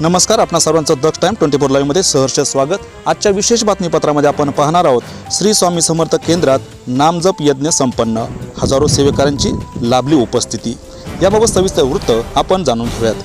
नमस्कार आपणा सर्वांचं दक्ष टाईम ट्वेंटी फोर लाईव्हमध्ये सहर्ष स्वागत. आजच्या विशेष बातमीपत्रामध्ये आपण पाहणार आहोत श्री स्वामी समर्थ केंद्रात नामजप यज्ञ संपन्न. हजारो सेवेकरांची लाभली उपस्थिती. याबाबत सविस्तर वृत्त आपण जाणून घेऊयात.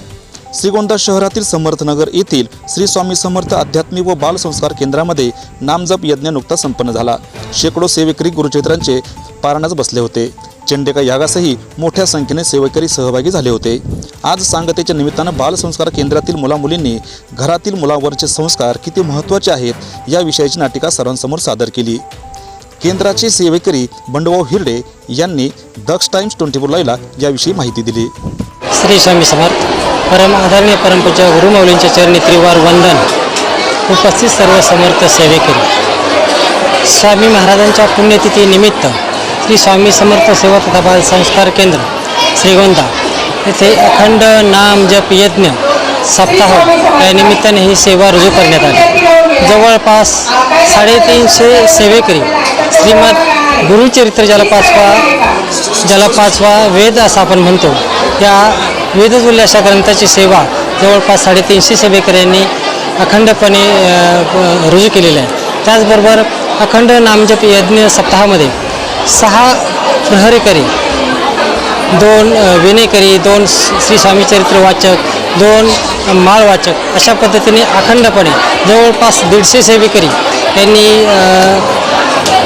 श्रीगोंदा शहरातील समर्थनगर येथील श्री स्वामी समर्थ आध्यात्मिक व बाल संस्कार केंद्रामध्ये नामजप यज्ञ नुकताच संपन्न झाला. शेकडो सेवेकरी गुरुचरित्रांचे पारणास बसले होते. चंडिका यागासही मोठ्या संख्येने सेवेकरी सहभागी झाले होते. आज सांगतेच्या निमित्तानं बालसंस्कार केंद्रातील मुलामुलींनी घरातील मुलांवरचे संस्कार किती महत्त्वाचे आहेत या विषयाची नाटिका सर्वांसमोर सादर केली. केंद्राचे सेवेकरी बंडभाऊ हिरडे यांनी दक्ष टाइम्स ट्वेंटी फोर लाईव्हला याविषयी माहिती दिली. श्री स्वामी समर्थ. परम आदरणीय परमपूज्य गुरुमौलींच्या चरणी त्रिवार वंदन. उपस्थित सर्व समर्थ सेवेकरी. स्वामी महाराजांच्या पुण्यतिथी निमित्त श्री स्वामी समर्थ सेवा तथा बाल संस्कार केंद्र श्रीगोंदा येथे अखंड नाम जप यज्ञ सप्ताह या निमित्ताने ही सेवा रुजू करण्यात आली. जवळपास साडेतीनशे सेवेकरी श्रीमद गुरुचरित्र ज्याला पाचवा ज्याला पाचवा वेद असं आपण म्हणतो. या वेदजुल्य अशा ग्रंथाची सेवा जवळपास साडेतीनशे सेवेकऱ्यांनी अखंडपणे रुजू केलेली आहे. त्याचबरोबर अखंड नामजप यज्ञ सप्ताहामध्ये सहा प्रहरीकरी दोन विनयकरी दोन श्री स्वामी चरित्र वाचक दोन माळवाचक अशा पद्धतीने अखंडपणे जवळपास दीडशे सेवेकरी यांनी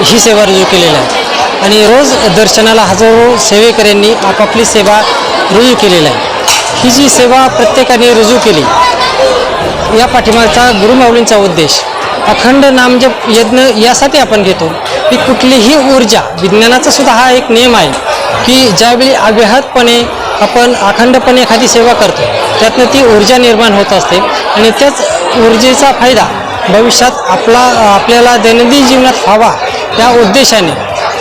ही सेवा रुजू केलेली आहे. आणि रोज दर्शनाला हजारो सेवेकऱ्यांनी आपापली सेवा रुजू केलेली आहे. ही जी सेवा प्रत्येकाने रुजू केली या पाठिंबाचा गुरुमाऊलींचा उद्देश अखंड नामजप यज्ञ यासाठी आपण घेतो की कुठलीही ऊर्जा विज्ञानाचा सुद्धा हा एक नियम आहे की ज्यावेळी अव्याहतपणे आपण अखंडपणे एखादी सेवा करतो त्यातनं ती ऊर्जा निर्माण होत असते आणि त्याच ऊर्जेचा फायदा भविष्यात आपला आपल्याला दैनंदिन जीवनात व्हावा या उद्देशाने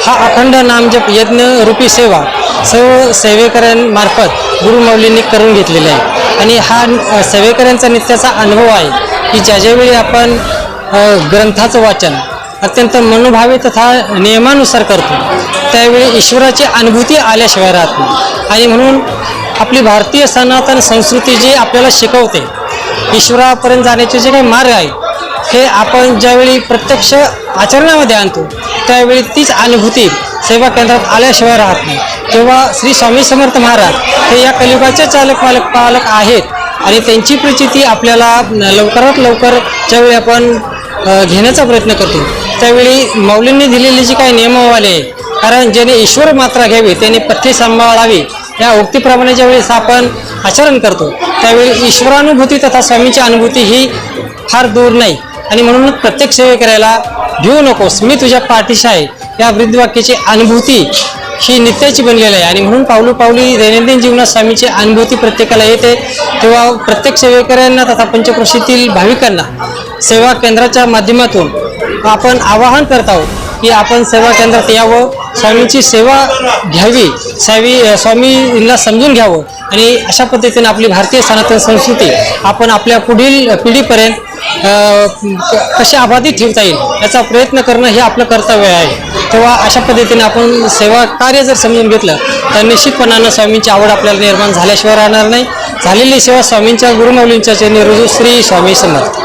हा अखंड नामजप यज्ञ रूपी सेवा सर्व सेवेकऱ्यांमार्फत गुरुमौलींनी करून घेतलेला आहे. आणि हा अ, नित्याचा अनुभव आहे की ज्या ज्यावेळी आपण ग्रंथाचं वाचन अत्यंत मनोभावे तथा नियमानुसार करतो त्यावेळी ईश्वराची अनुभूती आल्याशिवाय राहत नाही. आणि म्हणून आपली भारतीय सनातन संस्कृती जी आपल्याला शिकवते ईश्वरापर्यंत जाण्याचे जे काही मार्ग आहे हे आपण ज्यावेळी प्रत्यक्ष आचरणामध्ये आणतो त्यावेळी तीच अनुभूती सेवा केंद्रात आल्याशिवाय राहत नाही. तेव्हा श्री स्वामी समर्थ महाराज हे या कलियुगाचे चालक पालक पालक आहेत. आणि त्यांची प्रचिती आपल्याला लवकरात लवकर ज्यावेळी आपण घेण्याचा प्रयत्न करतो त्यावेळी मौलींनी दिलेली जी काही नियमावली आहे कारण ज्याने ईश्वर मात्रा घ्यावी त्याने पथ्य सांभाळावी या उक्तीप्रमाणे ज्यावेळेस आपण आचरण करतो त्यावेळी ईश्वरानुभूती तथा स्वामीची अनुभूती ही फार दूर नाही. आणि म्हणून प्रत्येक सेवे करायला घेऊ नकोस. मी तुझ्या पाठीशी आहे. या वृद्धवाक्याची अनुभूती ही नित्याची बनलेली आहे. आणि म्हणून पावलोपावली दैनंदिन जीवनात स्वामीची अनुभूती प्रत्येकाला येते. तेव्हा प्रत्येक सेवेकऱ्यांना तथा पंचक्रोशीतील भाविकांना सेवा केंद्राच्या माध्यमातून आपण आवाहन करत आहोत की आपण सेवा केंद्रात यावं. स्वामींची सेवा घ्यावी. स्वामी स्वामींना समजून घ्यावं. आणि अशा पद्धतीने आपली भारतीय सनातन संस्कृती आपण आपल्या पुढील पिढीपर्यंत कशी अबाधित ठेवता येईल याचा प्रयत्न करणं हे आपलं कर्तव्य आहे. तेव्हा अशा पद्धतीने आपण सेवा कार्य जर समजून घेतलं तर निश्चितपणानं स्वामींची आवड आपल्याला निर्माण झाल्याशिवाय राहणार नाही. झालेली सेवा स्वामींच्या गुरुमौलींच्या चरणी रुजू श्री स्वामी समर्थ.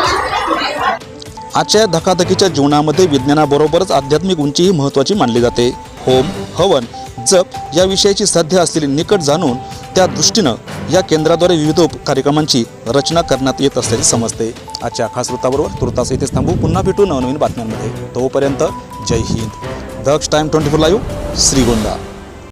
आजच्या धकाधकीच्या जीवनामध्ये विज्ञानाबरोबरच आध्यात्मिक उंचीही महत्त्वाची मानली जाते. होम हवन जप या विषयाची सध्या असलेली निकट जाणून त्या दृष्टीनं या केंद्राद्वारे विविध कार्यक्रमांची रचना करण्यात येत असल्याचे समजते. आजच्या खास वृत्ताबरोबर तुर्तास इथेच थांबू. पुन्हा भेटू नवनवीन बातम्यांमध्ये. तोपर्यंत जय Hind. Daksh time twenty four live Shrigonda.